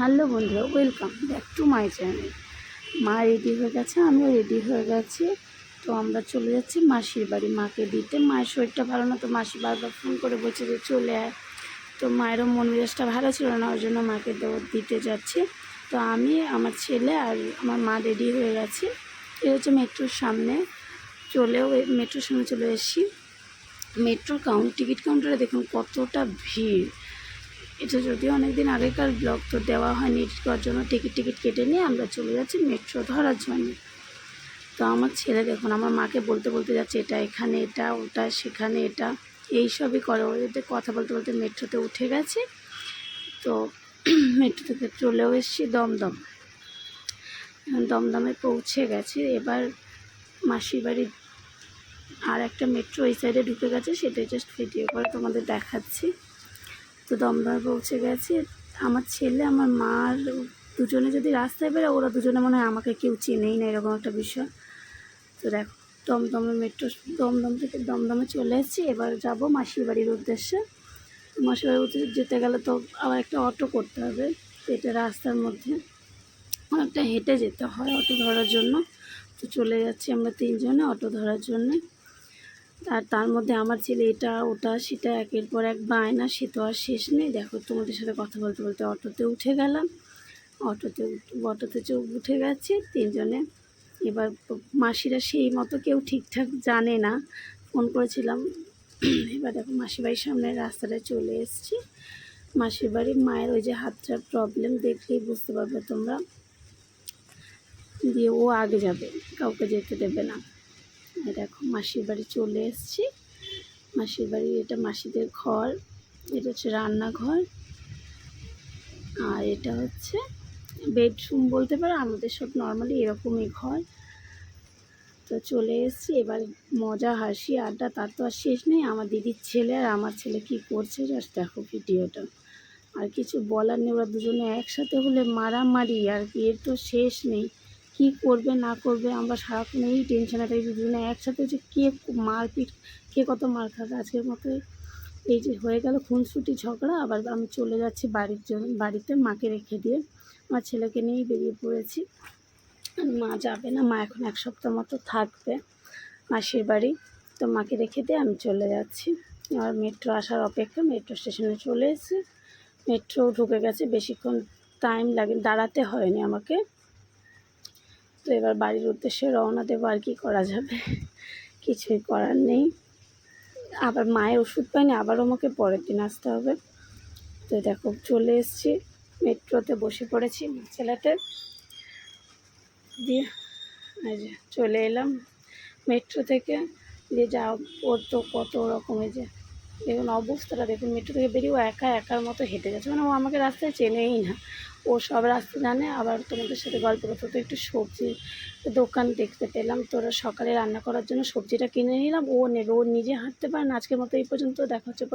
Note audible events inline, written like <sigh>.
Hello বন্ধুরা welcome back to my channel মা ready হয়ে গেছে, আমিও রেডি হয়ে গেছি। তো আমরা চলে যাচ্ছি মাসির বাড়ি, মাকে দিতে। মায়ের শরীরটা ভালো না, তো মাসি বারবার ফোন করে বলছে যে চলে আয়। তো মায়েরও মন মেজাজটা ভালো ছিল না, ওই জন্য মাকে দিতে যাচ্ছি। তো আমি, আমার ছেলে আর আমার মা রেডি হয়ে গেছি। এ হচ্ছে মেট্রোর সামনে। চলেও মেট্রোর সামনে চলে এসেছি। মেট্রোর কাউন্ট টিকিট কাউন্টারে দেখুন কতটা ভিড়। এটা যদিও অনেক দিন আগেকার ব্লগ তো দেওয়া হয়নি এডিট করার জন্য টিকিট টিকিট কেটে নিয়ে আমরা চলে যাচ্ছি মেট্রো ধরার জন্য। তো আমার ছেলে দেখুন, আমার মাকে বলতে বলতে যাচ্ছে, এটা এখানে, এটা ওটা সেখানে, এটা। এই সবই করে ওদের কথা বলতে বলতে মেট্রোতে উঠে গেছে। তো <clears throat> মেট্রো থেকে চলেও এসেছি, দমদম। দমদমে পৌঁছে গেছে। এবার মাসির বাড়ির আর একটা মেট্রো এই সাইডে ঢুকে গেছে, সেটাই জাস্ট ভিডিও করে তোমাদের দেখাচ্ছি। তো দমদমে পৌঁছে গেছি। আমার ছেলে, আমার মার দুজনে যদি রাস্তায় বেরো ওরা দুজনে মনে হয় আমাকে কেউ চেনেই না, এরকম একটা বিষয়। তো দেখো, দমদমে মেট্রো দমদম থেকে দমদমে চলে এসেছি। এবার যাব মাসির বাড়ির উদ্দেশ্যে। মাসির বাড়ির উদ্দেশ্যে যেতে গেলে তো আবার একটা অটো করতে হবে। এটা রাস্তার মধ্যে অনেকটা হেঁটে যেতে হয় অটো ধরার জন্য। তো চলে যাচ্ছি আমরা তিনজনে অটো ধরার জন্যে। আর তার মধ্যে আমার ছেলে এটা, ওটা, সেটা, একের পর এক বায়না, সে তো আর শেষ নেই। দেখো, তোমাদের সাথে কথা বলতে বলতে অটোতে উঠে গেলাম। অটোতে অটোতে চোখ উঠে গেছে তিনজনে। এবার মাসিরা সেই মতো কেউ ঠিকঠাক জানে না। ফোন করেছিলাম। এবার দেখো মাসি বাড়ির সামনে রাস্তাটা চলে এসেছি। মাসির বাড়ির মায়ের ওই যে হাতটার প্রবলেম দেখলেই বুঝতে পারবে তোমরা। দিয়ে ও আগে যাবে, কাউকে যেতে দেবে না। দেখো, মাসির বাড়ি চলে এসেছি। মাসির বাড়ি, এটা মাসিদের ঘর, এটা হচ্ছে রান্নাঘর। আর এটা হচ্ছে বেডরুম বলতে পারো, আমাদের সব নর্মালি এরকমই ঘর। তো চলে এসেছি, এবার মজা, হাসি, আড্ডা, তার তো আর শেষ নেই। আমার দিদির ছেলে আর আমার ছেলে কি করছে জাস্ট দেখো ভিডিওটা। আর কিছু বলার নেই, ওরা দুজনে একসাথে হলে মারামারি, আর কি এর তো শেষ নেই। কি করবে, না করবে, আমরা সারাক্ষণ এই টেনশনে থাকি দুজনে একসাথে যে কে মারপিট, কে কত মার খাবে? আজকের মতো এই যে হয়ে গেল খুনসুটি ঝগড়া, আবার আমি চলে যাচ্ছি বাড়ির জন্য বাড়িতে মাকে রেখে দিয়ে। আমার ছেলেকে নিয়েই বেরিয়ে পড়েছি। আর মা যাবে না, মা এখন এক সপ্তাহ মতো থাকবে মাসির বাড়ি। তো মাকে রেখে দিয়ে আমি চলে যাচ্ছি। আর মেট্রো আসার অপেক্ষা মেট্রো স্টেশনে চলে এসেছি। মেট্রো ঢুকে গেছে, বেশিক্ষণ টাইম লাগে, দাঁড়াতে হয়নি আমাকে। তো এবার বাড়ির উদ্দেশ্যে রওনা দেবো আর কি করা যাবে। কিছুই করার নেই। আবার মায়ের ওষুধ পাইনি, আবার আমাকে পরের দিন আসতে হবে। তো দেখো, চলে এসেছি। মেট্রোতে বসে পড়েছি ছেলেতে। দিয়ে চলে এলাম মেট্রো থেকে। দিয়ে যা ওর তো কত রকমের যে দেখুন অবস্থাটা দেখুন, মেট্রো থেকে বেরিয়ে ও একা একার মতো হেঁটে গেছে মানে ও আমাকে রাস্তায় চেনেই না। ও সব রাস্তা জানে। আবার তোমাদের সাথে গল্প করতে তো একটু সবজি দোকান দেখতে পেলাম। তোরা সকালে রান্না করার জন্য সবজিটা কিনে নিলাম। ও নেবে ও নিজে হাঁটতে পারে না। আজকের মতো এই পর্যন্ত। দেখা হচ্ছে